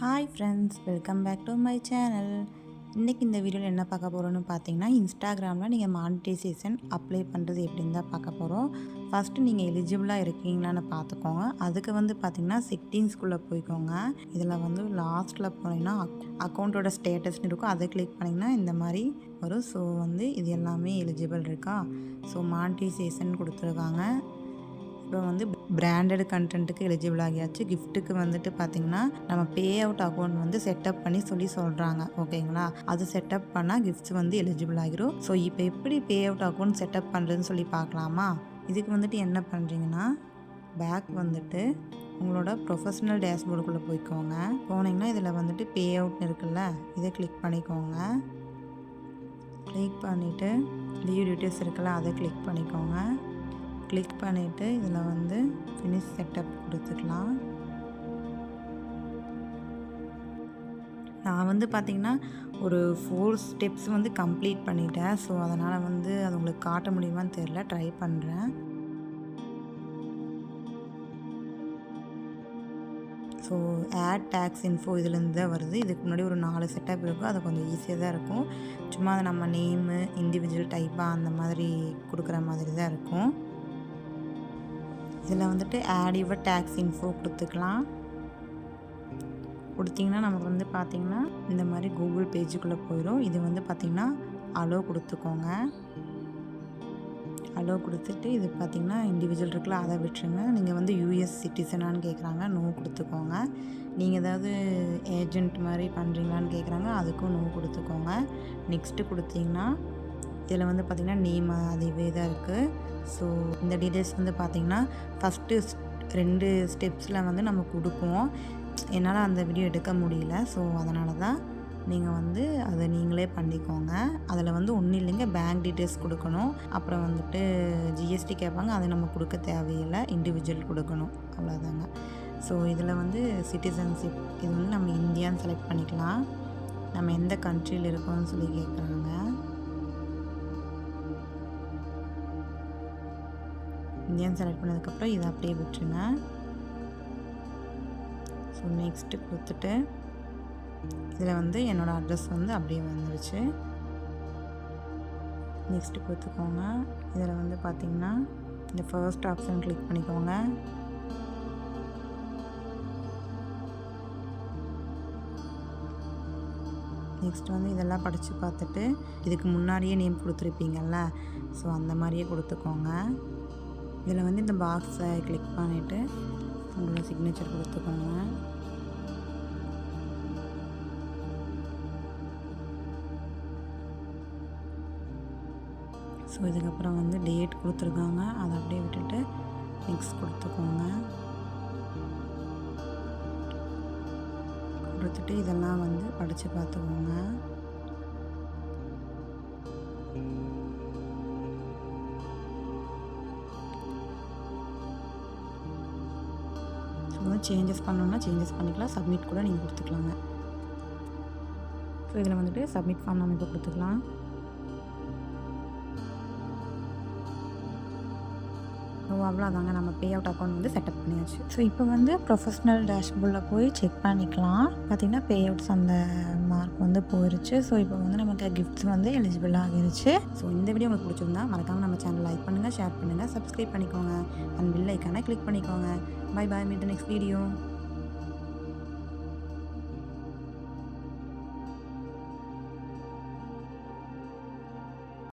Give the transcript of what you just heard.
Hi friends welcome back to my channel இன்றைக்கி இந்த வீடியோவில் என்ன பார்க்க போகிறோன்னு பார்த்தீங்கன்னா இன்ஸ்டாகிராமில் நீங்கள் மானிட்டைசேஷன் அப்ளை பண்ணுறது எப்படின்னு தான் பார்க்க போகிறோம் ஃபஸ்ட்டு நீங்கள் எலிஜிபிளாக இருக்கீங்களான்னு பார்த்துக்கோங்க. அதுக்கு வந்து பார்த்தீங்கன்னா செட்டிங்ஸ்குள்ளே போய்க்கோங்க. இதில் வந்து லாஸ்ட்டில் போனீங்கன்னா அக்கௌண்ட்டோட ஸ்டேட்டஸ்னு இருக்கும். அதை கிளிக் பண்ணிங்கன்னா இந்த மாதிரி வரும். ஸோ வந்து இது எல்லாமே எலிஜிபிள் இருக்கா? ஸோ மானிட்டைசேஷன் கொடுத்துருக்காங்க. இப்போ வந்து பிராண்டட் கண்டென்ட்டுக்கு எலிஜிபிள் ஆகியாச்சு. கிஃப்ட்டுக்கு வந்துட்டு பார்த்தீங்கன்னா நம்ம பே அவுட் அக்கௌண்ட் வந்து செட்டப் பண்ணி சொல்லி சொல்கிறாங்க ஓகேங்களா? அது செட்டப் பண்ணால் கிஃப்ட்ஸ் வந்து எலிஜிபிள் ஆகிரும். ஸோ இப்போ எப்படி பே அவுட் அக்கௌண்ட் செட்டப் பண்ணுறதுன்னு சொல்லி பார்க்கலாமா இதுக்கு வந்துட்டு என்ன பண்ணுறீங்கன்னா பேக் வந்துட்டு உங்களோட ப்ரொஃபஷனல் டேஷ்போர்டுக்குள்ளே போய்க்கோங்க. போனீங்கன்னா இதில் வந்துட்டு பே அவுட் இருக்குல்ல? இதை கிளிக் பண்ணிக்கோங்க. கிளிக் பண்ணிவிட்டு லீவ் டீட்டெயில்ஸ் இருக்குல்ல அதை கிளிக் பண்ணிக்கோங்க. கிளிக் பண்ணிவிட்டு இதில் வந்து ஃபினிஷ் செட்டப் கொடுத்துக்கலாம் நான் வந்து பார்த்திங்கன்னா ஒரு ஃபோர் ஸ்டெப்ஸ் வந்து கம்ப்ளீட் பண்ணிட்டேன். ஸோ அதனால் வந்து அது உங்களுக்கு காட்ட முடியுமான்னு தெரில ட்ரை பண்ணுறேன் ஸோ ஆட் டேக்ஸ் இன்ஃபோ இதுலேருந்து தான் வருது. இதுக்கு முன்னாடி ஒரு நாலு செட்டப் இருக்கும். அது கொஞ்சம் ஈஸியாக தான் இருக்கும். சும்மா அதை நம்ம நேமு இண்டிவிஜுவல் டைப்பாக அந்த மாதிரி கொடுக்குற மாதிரி தான் இருக்கும். இதில் வந்துட்டு ஆட் யுவர் டேக்ஸ் இன்ஃபோ கொடுத்துக்கலாம். கொடுத்திங்கன்னா நமக்கு வந்து பார்த்திங்கன்னா இந்த மாதிரி கூகுள் பேஜுக்குள்ளே போயிடும். இது வந்து பார்த்திங்கன்னா அலோ கொடுத்துக்கோங்க. அலோ கொடுத்துட்டு இது பார்த்திங்கன்னா இண்டிவிஜுவல் இருக்குல்ல அதை விட்டுருங்க. நீங்கள் வந்து யூஎஸ் சிட்டிசனான்னு கேட்குறாங்க நோ கொடுத்துக்கோங்க. நீங்கள் ஏதாவது ஏஜென்ட் மாதிரி பண்ணுறீங்களான்னு கேட்குறாங்க அதுக்கும் நோ கொடுத்துக்கோங்க. நெக்ஸ்ட்டு கொடுத்தீங்கன்னா இதில் வந்து பார்த்திங்கன்னா நேம் அதுவே தான் இருக்குது ஸோ இந்த டீட்டெயில்ஸ் வந்து பார்த்திங்கன்னா ஃபஸ்ட்டு ரெண்டு ஸ்டெப்ஸில் வந்து நம்ம கொடுப்போம். என்னால் அந்த வீடியோ எடுக்க முடியல. ஸோ அதனால தான் நீங்கள் வந்து அதை நீங்களே பண்ணிக்கோங்க. அதில் வந்து ஒன்றும் இல்லைங்க பேங்க் டீட்டெயில்ஸ் கொடுக்கணும். அப்புறம் வந்துட்டு ஜிஎஸ்டி கேட்பாங்க அதை நம்ம கொடுக்க தேவையில்லை. இண்டிவிஜுவல் கொடுக்கணும். அவ்வளோதாங்க ஸோ இதில் வந்து சிட்டிசன்ஷிப் இது வந்து நம்ம இந்தியான்னு செலக்ட் பண்ணிக்கலாம். நம்ம எந்த கண்ட்ரியில் இருக்கோம்னு சொல்லி கேட்குறாங்க. இந்தியன் செலக்ட் பண்ணதுக்கப்புறம் இதை அப்படியே விட்டுருங்க. ஸோ நெக்ஸ்ட்டு கொடுத்துட்டு இதில் வந்து என்னோடய அட்ரஸ் வந்து அப்படியே வந்துருச்சு. நெக்ஸ்ட்டு கொடுத்துக்கோங்க. இதில் வந்து பார்த்திங்கன்னா இந்த ஃபர்ஸ்ட் ஆப்ஷன் கிளிக் பண்ணிக்கோங்க. நெக்ஸ்ட் வந்து இதெல்லாம் படித்து பார்த்துட்டு இதுக்கு முன்னாடியே நேம் கொடுத்துருப்பீங்கள்ல ஸோ அந்த மாதிரியே கொடுத்துக்கோங்க. இதில் வந்து இந்த பாக்ஸை கிளிக் பண்ணிவிட்டு உங்களோட சிக்னேச்சர் கொடுத்துக்கோங்க. ஸோ இதுக்கப்புறம் வந்து டேட் கொடுத்துருக்காங்க. அதை அப்படியே விட்டுட்டு நெக்ஸ்ட் கொடுத்துக்கோங்க. கொடுத்துட்டு இதெல்லாம் வந்து படித்து பார்த்துக்கோங்க. ஸோ வந்து சேஞ்சஸ் பண்ணணும்னா சேஞ்சஸ் பண்ணிக்கலாம். சப்மிட் கூட நீங்கள் கொடுத்துக்கலாங்க. ஸோ இதில் வந்துட்டு சப்மிட் ஃபார்ம் நம்ம இப்போ கொடுத்துக்கலாம். அவ்வளோதாங்க நம்ம பே அவுட் அக்கௌண்ட் வந்து செட்டப் பண்ணியாச்சு. ஸோ இப்போ வந்து ப்ரொஃபஷ்னல் டேஷ்போர்டில் போய் செக் பண்ணிக்கலாம். பார்த்திங்கன்னா பே அவுட்ஸ் அந்த மார்க் வந்து போயிருச்சு. ஸோ இப்போ வந்து நமக்கு கிஃப்ட்ஸ் வந்து எலிஜிபிள் ஆகிருச்சு. ஸோ இந்த வீடியோ உங்களுக்கு பிடிச்சிருந்தா மறக்காமல் நம்ம சேனல் லைக் பண்ணுங்கள் ஷேர் பண்ணுங்கள் சப்ஸ்கிரைப் பண்ணிக்கோங்க. அண்ட் பில் ஐக்கானை கிளிக் பண்ணிக்கோங்க. Bye bye meet next video